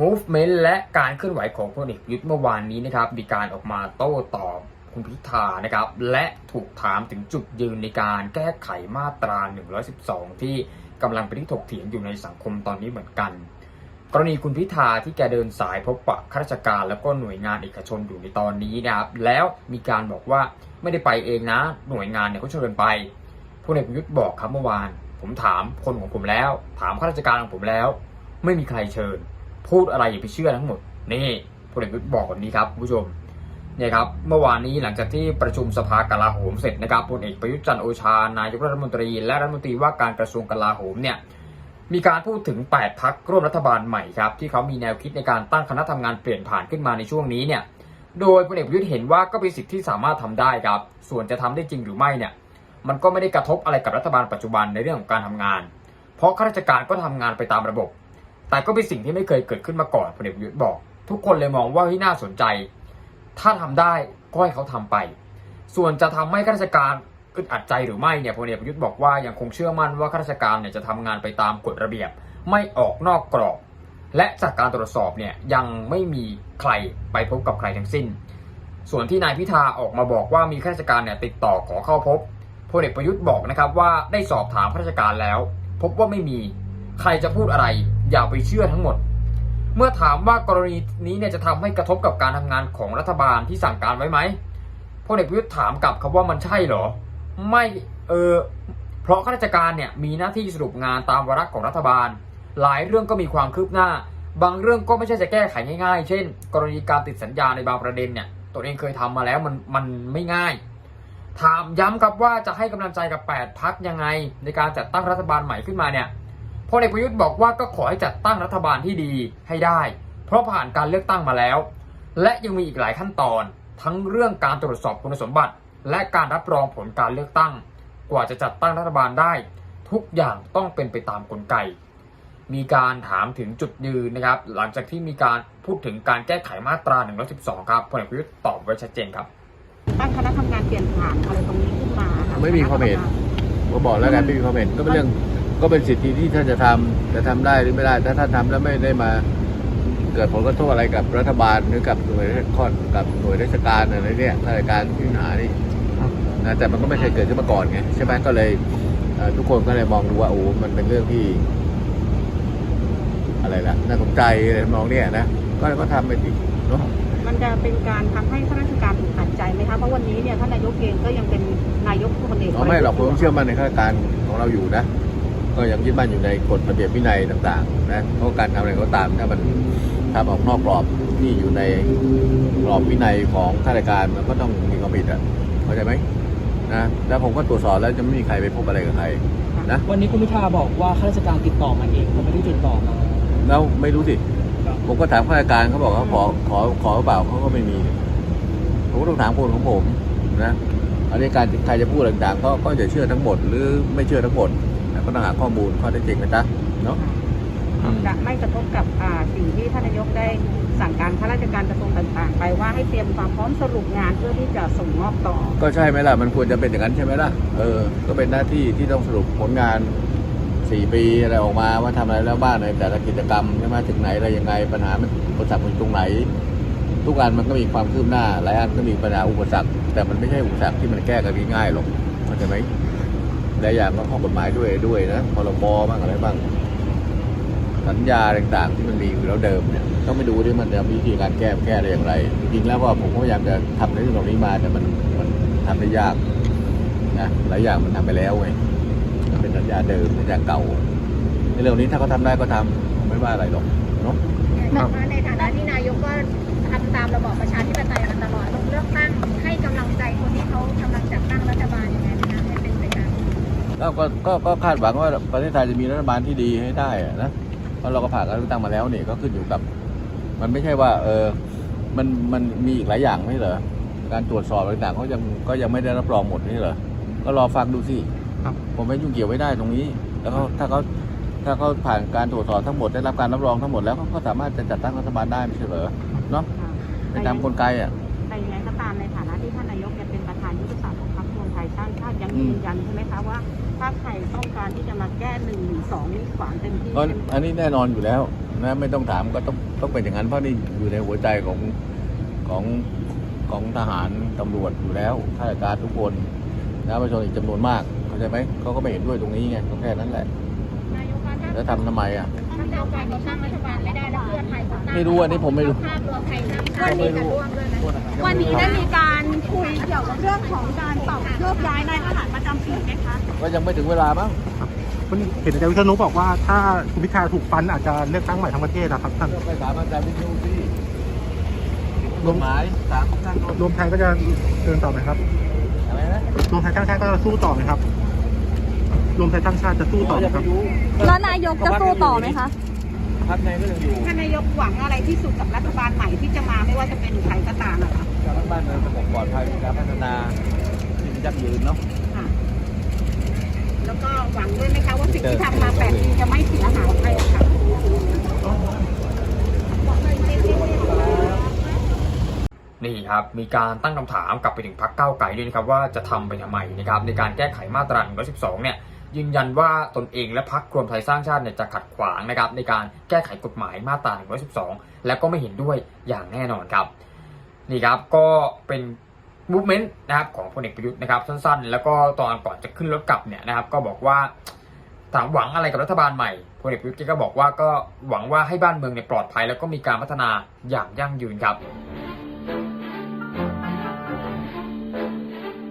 movement และการเคลื่อนไหวของพลเอกยุทธ์เมื่อวานนี้นะครับ มีการออกมาโต้ตอบคุณพิธานะครับ และถูกถามถึงจุดยืนในการแก้ไขมาตรา 112 ที่กำลังเป็นที่ถกเถียงอยู่ในสังคมตอนนี้เหมือนกัน กรณีคุณพิธาที่แกเดินสายพบปะข้าราชการแล้วก็หน่วยงานเอกชนอยู่ในตอนนี้นะครับ แล้วมีการบอกว่าไม่ได้ไปเองนะ หน่วยงานเนี่ยเขาเชิญไปพลเอกประยุทธ์บอกครับเมื่อวาน ผมถามคนของผมแล้ว ถามข้าราชการของผมแล้ว ไม่มีใครเชิญ พูดอะไรอย่าไปเชื่อทั้งหมด นี่พลเอกประยุทธ์บอกแบบนี้ครับผู้ชมเนี่ยครับเมื่อวานนี้หลังจากที่ประชุมสภากลาโหมเสร็จนะครับพลเอกประยุทธ์จันโอชานายกรัฐมนตรี และรัฐมนตรีว่าการกระทรวงกลาโหมเนี่ยมีการพูดถึง 8 พักร่วมรัฐบาลใหม่ครับที่เขามีแนวคิดในการตั้งคณะทำงานเปลี่ยนผ่านขึ้นมาในช่วงนี้เนี่ยโดยพลเอกประยุทธ์เห็นว่าก็เป็นสิทธิที่สามารถทำได้ครับ ส่วนจะทำได้จริงหรือไม่เนี่ยมันก็ไม่ได้กระทบอะไรกับรัฐบาลปัจจุบันในเรื่องของการทำงาน เพราะข้าราชการก็ทำงานไปตามระบบ แต่ก็เป็นสิ่งที่ไม่เคยเกิดขึ้นมาก่อนพลเอกประยุทธ์บอก ทุกคนเลยมองว่าที่น่าสนใจ ถ้าทำได้ก็ให้เขาทำไป ส่วนจะทำให้ข้าราชการอึดอัดใจหรือไม่เนี่ยพลเอกประยุทธ์บอกว่ายังคงเชื่อมั่นว่าข้าราชการเนี่ยจะทำงานไปตามกฎระเบียบ ไม่ออกนอกกรอบ และจากการตรวจสอบเนี่ยยังไม่มีใครไปพบกับใครทั้งสิ้น ส่วนที่นายพิธาออกมาบอกว่ามีข้าราชการเนี่ยติดต่อขอเข้าพบพลเอกประยุทธ์บอกนะครับว่าได้สอบถามข้าราชการแล้ว พบว่าไม่มี ใครจะพูดอะไร อย่าไปเชื่อทั้งหมด เมื่อถามว่ากรณีนี้เนี่ยจะทำให้กระทบกับการทำงานของรัฐบาลที่สั่งการไว้ไหมพลเอกประยุทธ์ถามกลับครับว่ามันใช่เหรอ ไม่เออเพราะข้าราชการเนี่ยมีหน้าที่สรุปงานตามวาระของรัฐบาล หลายเรื่องก็มีความคืบหน้า บางเรื่องก็ไม่ใช่จะแก้ไขง่ายๆ เช่น กรณีการติดสัญญาในบางประเด็นเนี่ยตัวเองเคยทำมาแล้วมันมันไม่ง่าย ถามย้ำครับว่าจะให้กำลังใจกับ 8 พักยังไง ในการจัดตั้งรัฐบาลใหม่ขึ้นมาเนี่ย พลเอกประยุทธ์บอกว่าก็ขอให้จัดตั้งรัฐบาลที่ดีให้ได้ เพราะผ่านการเลือกตั้งมาแล้ว และยังมีอีกหลายขั้นตอน ทั้งเรื่องการตรวจสอบคุณสมบัติ และการรับรองผลการเลือกตั้ง กว่าจะจัดตั้งรัฐบาลได้ ทุกอย่างต้องเป็นไปตามกลไก มีการถามถึงจุดยืนนะครับ หลังจากที่มีการพูดถึงการแก้ไขมาตรา112ครับพลเอกประยุทธ์ตอบไว้ชัดเจนครับตั้งคณะทำงานเปลี่ยนผ่านอะไรตรงนี้ขึ้นมาค่ะไม่มีความเห็นก็บอกแล้วกันไม่มีความเห็นก็เป็นเรื่อง ก็เป็นสิทธิที่ท่านจะทำจะทำได้หรือไม่ได้ ถ้าท่านทำแล้วไม่ได้มาเกิดผลกระทบอะไรกับรัฐบาลหรือกับหน่วยข้อกับหน่วยราชการอะไรเนี่ยราชการที่ปัญหานี่นะแต่มันก็ไม่เคยเกิดขึ้นมาก่อนไงใช่ไหมก็เลยเอ่อทุกคนก็เลยมองดูว่าโอ้มันเป็นเรื่องที่ อะไรล่ะน่าสนใจอะไรมองเนี่ยนะก็ก็ทำไปดิเนาะมันจะเป็นการทำให้ข้าราชการถูกขัดใจไหมคะเพราะวันนี้เนี่ยท่านนายกเองก็ยังเป็นนายกคนเอกเราไม่หรอกผมต้องเชื่อมั่นในข้าราชการของเราอยู่นะ ก็ยังยึดมั่นอยู่ในกฎระเบียบวินัยต่างๆนะเพราะการทำอะไรก็ตามถ้ามันทำออกนอกกรอบที่อยู่ในกรอบวินัยของข้าราชการมันก็ต้องมีความผิดอะเข้าใจไหมนะแล้วผมก็ตรวจสอบแล้วจะไม่มีใครไปพบอะไรกับใครนะวันนี้คุณพิธาบอกว่าข้าราชการติดต่อมาเองเขาไม่ได้ติดต่อมาแล้วไม่รู้สิผมก็ถามข้าราชการเขาบอกเขาขอขอขอหรือเปล่าเขาก็ไม่มีผมก็ต้องถามคนของผมนะอันนี้การใครจะพูดอะไรต่างๆก็ก็จะเชื่อทั้งหมดหรือไม่เชื่อทั้งหมดนะ ก็ต้องหาข้อมูลข้อเท็จจริงนะจ๊ะเนาะจะไม่กระทบกับอ่าสิ่งที่ท่านนายกได้สั่งการข้าราชการกระทรวงต่างๆ ไปว่าให้เตรียมความพร้อมสรุปงานเพื่อที่จะส่งมอบต่อ ก็ใช่ไหมล่ะ มันควรจะเป็นอย่างนั้นใช่ไหมล่ะ เออ ก็เป็นหน้าที่ที่ต้องสรุปผลงาน 4 ปีอะไรออกมาว่าทำอะไรแล้วบ้างในแต่ละกิจกรรมใช่ไหมถึงไหนอะไรยังไงปัญหามันอุปสรรคมันอยู่ตรงไหน ทุกอันมันก็มีความคืบหน้าหลายอันก็มีปัญหาอุปสรรค แต่มันไม่ใช่อุปสรรคที่มันแก้กันง่ายๆหรอกเข้าใจไหม หลายอย่างก็ข้อกฎหมายด้วยด้วยนะพรบบ้างอะไรบ้าง สัญญาต่างๆ ที่มันมีอยู่แล้วเดิมเนี่ยต้องไปดูที่มันจะมีวิธีการแก้แก้ได้อย่างไร จริงๆแล้วว่าผมก็พยายามจะทำในเรื่องเหล่านี้มาแต่มันมันทำได้ยากนะหลายอย่างมันทำไปแล้วไงมันเป็นสัญญาเดิมสัญญาเก่าในเรื่องนี้ถ้าเขาทำได้ก็ทำผมไม่ว่าอะไรหรอกเนาะในฐานะที่นายกก็ทำตามระบอบประชาธิปไตยมาตลอดลงเลือกตั้งให้กำลังใจ ก็ก็ก็ก็คาดหวังว่าประเทศไทยจะมีรัฐบาลที่ดีให้ได้อะนะเพราะเราก็ผ่านการเลือกตั้งมาแล้วนี่ก็ขึ้นอยู่กับ มันไม่ใช่ว่า เออมันมันมีอีกหลายอย่างไม่เหรอการตรวจสอบอะไรต่างๆเขายังก็ยังไม่ได้รับรองหมดนี่เหรอก็รอฟังดูสิครับผมไม่ยุ่งเกี่ยวไม่ได้ตรงนี้ แล้วเขาถ้าเขาถ้าเขาผ่านการตรวจสอบทั้งหมดได้รับการรับรองทั้งหมดแล้วเขาก็สามารถจะจัดตั้งรัฐบาลได้ไม่ใช่เหรอเนาะไปตามกลไกอะแต่ยังไงก็ตามในฐานะที่ท่านนายกยังเป็นประธานยุทธศาสตร์ของพรรครวมไทยสร้างชาติยังอืมยืนยันใช่ไหมคะว่า พรรคไทยต้องการที่จะมาแก้หนึ่งหรือสองนี่ขวางเต็มที่ก็ใช่ไหมอันนี้แน่นอนอยู่แล้วนะไม่ต้องถามก็ต้องต้องเป็นอย่างนั้นเพราะนี่อยู่ในหัวใจของของของทหารตำรวจอยู่แล้วข้าราชการทุกคนนะประชาชนอีกจำนวนมากเข้าใจไหมเขาก็ไม่เห็นด้วยตรงนี้ไงก็แค่นั้นแหละ นายกคะถ้า แล้วทำทำไมอะ ถ้าก้าวไกลเขาตั้งรัฐบาลไม่ได้แล้วเพื่อไทยเขาตั้งไม่รู้อันนี้ผมไม่รู้ ภาพรวมไทยสร้างชาตินี่จะร่วมด้วยไหมวันนี้ได้มีการคุยเกี่ยวกับเรื่องของการปรับโยกย้ายนายทหารประจำปีไหมคะ ก็ยังไม่ถึงเวลามั้งคุณเห็นอาจารย์วิษณุบอกว่าถ้าคุณพิธาถูกฟันอาจจะเลือกตั้งใหม่ทั้งประเทศนะครับท่านไปถามอาจารย์วิทยุสิกฎหมายถามท่านรวมไทยก็จะเดินต่อไหมครับอะไรนะรวมไทยสร้างชาติก็จะสู้ต่อไหมครับ รวมไทยสร้างชาติจะสู้ต่อไหมจะคไปรับรู้แล้วนายกจะสู้ต่อไหมคะพักในก็ยังอยู่ท่านนายกหวังอะไรที่สุดกับรัฐบาลใหม่ที่จะมาไม่ว่าจะเป็นใครก็ตามอะค่ะการรักบ้านเมืองสงบปลอดภัยมีการพัฒนาที่มันยั่งยืนเนาะค่ะแล้วก็หวังด้วยไหมคะว่าสิ่งที่ทำมาแปดปีจะไม่เสียหายไปอะค่ะนี่ครับมีการตั้งคำถามกลับไปถึงพรรคก้าวไกลด้วยนะครับว่าจะทำไปทำไมนะครับในการแก้ไขมาตรา112เนี่ย ยืนยันว่าตนเองและพรรครวมไทยสร้างชาติเนี่ยจะขัดขวางนะครับในการแก้ไขกฎหมายมาตรา112 และก็ไม่เห็นด้วยอย่างแน่นอนครับนี่ครับก็เป็นมูฟเมนต์นะครับของพลเอกประยุทธ์นะครับสั้นๆ แล้วก็ตอนก่อนจะขึ้นรถกลับเนี่ยนะครับก็บอกว่าถามหวังอะไรกับรัฐบาลใหม่พลเอกประยุทธ์ก็บอกว่าก็หวังว่าให้บ้านเมืองเนี่ยปลอดภัย แล้วก็มีการพัฒนาอย่างยั่งยืนครับ